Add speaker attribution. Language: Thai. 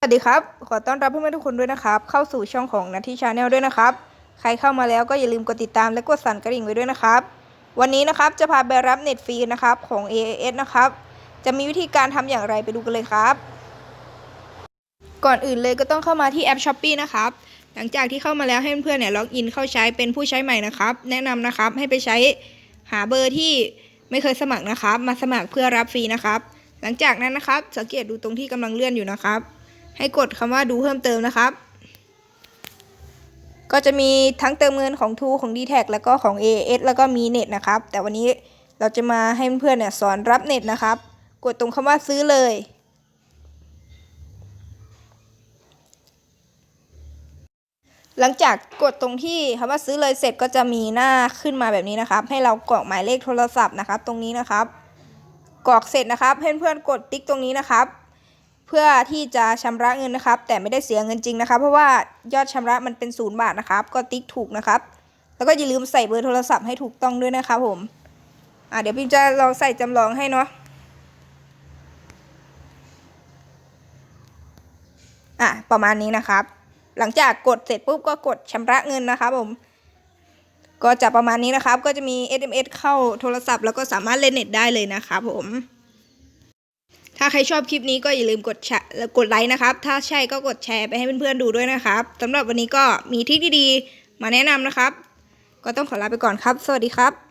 Speaker 1: สวัสดีครับ ขอต้อนรับเพื่อนๆทุกคนด้วยนะครับ เข้าสู่ช่องของนาทีชาแนลด้วยนะครับ ใครเข้ามาแล้วก็อย่าลืมกดติดตามและกดสั่นกระดิ่งไว้ด้วยนะครับ วันนี้นะครับจะพาไปรับเน็ตฟรีนะครับของ AAS นะครับ จะมีวิธีการทำอย่างไรไปดูกันเลยครับ ก่อนอื่นเลยก็ต้องเข้ามาที่แอป s h อ p e e นะครับ หลังจากที่เข้ามาแล้วให้เพื่อนๆเนี่ยล็อกอินเข้าใช้เป็นผู้ใช้ใหม่นะครับ แนะนำนะครับให้ไปใช้หาเบอร์ที่ไม่เคยสมัครนะครับ มาสมัครเพื่อรับฟรีนะครับ หลังจากนั้นนะครับสังเกตดูตรงที่กำลังเลื่อนอยู่นะครับ ให้กดคำว่าดูเพิ่มเติมนะครับ ก็จะมีทั้งเติมเงินของ t ูของ d t แทแล้วก็ของ AS แล้วก็มีเน็ตนะครับ แต่วันนี้เราจะมาให้เพื่อนๆเนี่ยสอนรับเน็ตนะครับ กดตรงคำว่าซื้อเลย หลังจากกดตรงที่คำว่าซื้อเลยเสร็จก็จะมีหน้าขึ้นมาแบบนี้นะครับ ให้เรากรอกหมายเลขโทรศัพท์นะครับ ตรงนี้นะครับ กรอกเสร็จนะครับเพื่อนๆกดติ๊กตรงนี้นะครับ เพื่อที่จะชำระเงินนะครับ แต่ไม่ได้เสียเงินจริงนะครับ เพราะว่ายอดชำระมันเป็นศูนย์บาทนะครับ ก็ติ๊กถูกนะครับ แล้วก็อย่าลืมใส่เบอร์โทรศัพท์ให้ถูกต้องด้วยนะครับผมอ่าเดี๋ยวพิมจะลองใส่จำลองให้เนาะอะประมาณนี้นะครับ หลังจากกดเสร็จปุ๊บก็กดชำระเงินนะครับผมก็จะประมาณนี้นะครับ ก็จะมี SMS เข้าโทรศัพท์ แล้วก็สามารถเล่นเน็ตได้เลยนะครับผม ถ้าใครชอบคลิปนี้ก็อย่าลืมกดแชกดไลค์นะครับ ถ้าใช่ก็กดแชร์ไปให้เพื่อนๆดูด้วยนะครับสำหรับวันนี้ก็มีทริคดีๆ มาแนะนำนะครับ ก็ต้องขอลาไปก่อนครับ สวัสดีครับ